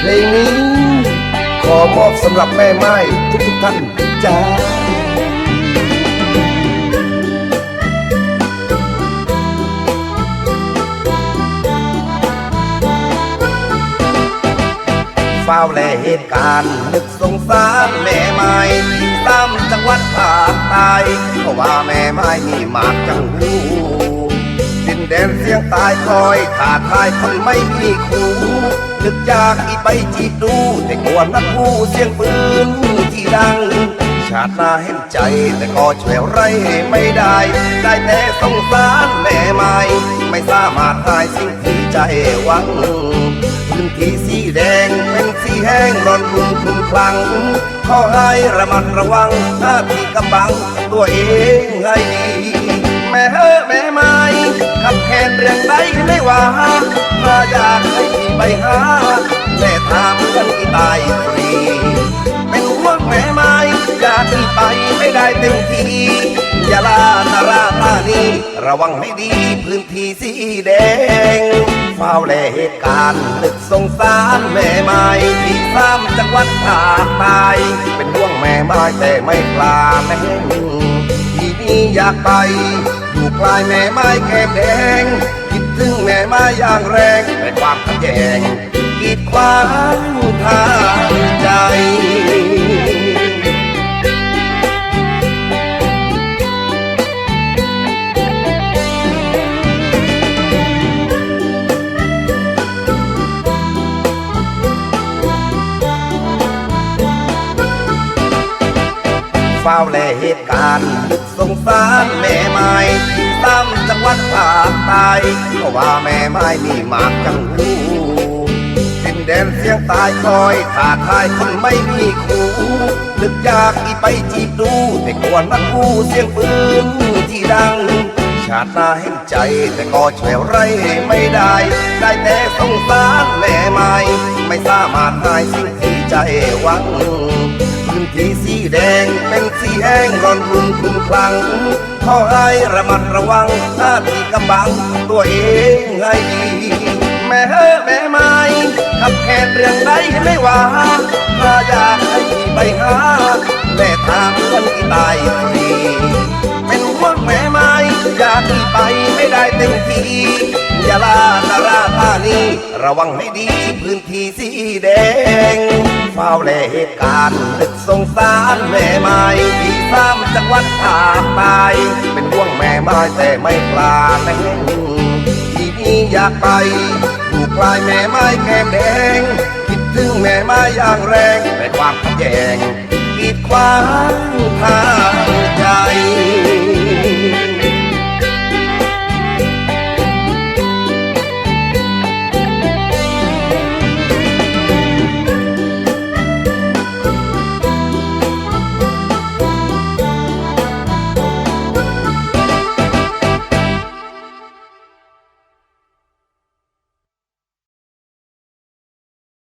เพลงนี้ขอมอบสำหรับแม่ไม้ทุกๆท่านจ้าเฝ้าแลเหตุการณ์นึกสงสารแม่ไม้ที่ซ้ำจังหวัดภาคใต้เพราะว่าแม่ไม้มีมากจังหู แดนเสียงตายคอยขาดทายคนไม่มีคู่นึกจากอีไปจีบดู แต่กลัวนักผู้เสียงปืนที่ดัง ชาติหน้าเห็นใจแต่ก็ช่วยไรไม่ได้ ได้แต่สงสารแม่ไม้ไม่สามารถหายสิ่งที่ใจหวังพื้นที่สีแดงเป็นสีแห้งร้อนรุ่มคลุมคลังขอให้ระมัดระวังหน้าที่กำบัง ตัวเองให้ดีแม่เฮ้อแม่ม้ ขับแค้นเรื่องใดไม่ว่าถ้าอยากให้พี่ไปหาแม่ถามเรื่องที่ตายฟรี เป็นห่วงแม่ไม้อยากที่ไปไม่ได้เต็มทีอย่าลานาราตานีระวังให้ดีพื้นที่สีแดงเฝ้าแลเหตุการณ์นึกสงสารแม่ไม้ที่ซ้ำจังหวัดภาคใต้เป็นห่วงแม่ไม้แต่ไม่กล้าแม่งที่นี่อยากไป อยู่กลายแม่ไม้แก้มแดง คิดถึงแม่ไม้อย่างแรงแต่ความขัดแย้งกีดขวางทางใจเฝ้าแลเหตุการณ์ งสารแม่ไม้ที่ซ้ำจังหวัดภาคใต้เพราะว่าแม่ไม้มีมากจังหูดินแดนเสียงตายคอยขาดทายคนไม่มีคู่นึกอยากอีไปจีบดู แต่กวนนักผู้เสียงปืนที่ดัง ชาติหน้าเห็นใจแต่ก็ช่วยไรไม่ได้ ได้แต่สงสารแม่ไม้ไม่สามารถหายสิ่งที่ ใจหวังพื้นที่สีแดงเป็นสีแห้งร้อนรุ่มคลุมคลังขอให้ระมัดระวังหน้าที่กำบังตัวเองให้ดีแม่เฮ้อแม่ไม้ขับแค้นเรื่องใดไม่ว่าถ้าอยากให้ไปหาแม่ถามเรื่องที่ตายฟรีเป็นห่วงแม่ไม้อยากที่ไปไม่ได้เต็มทีอย่าลานารา นีระวังให้ดีพื้นที่สีแดงเฝ้าแลเหตุการณ์นึกสงสารแม่ไม้ที่ซ้ำจังหวัดภาคใต้เป็นห่วงแม่ไม้แต่ไม่กล้าแน่งที่นี่อยากไปอยู่กลายแม่ไม้แก้มแดง คิดถึงแม่ไม้อย่างแรงแต่ความขัดแย้งกีดขวางทางใจ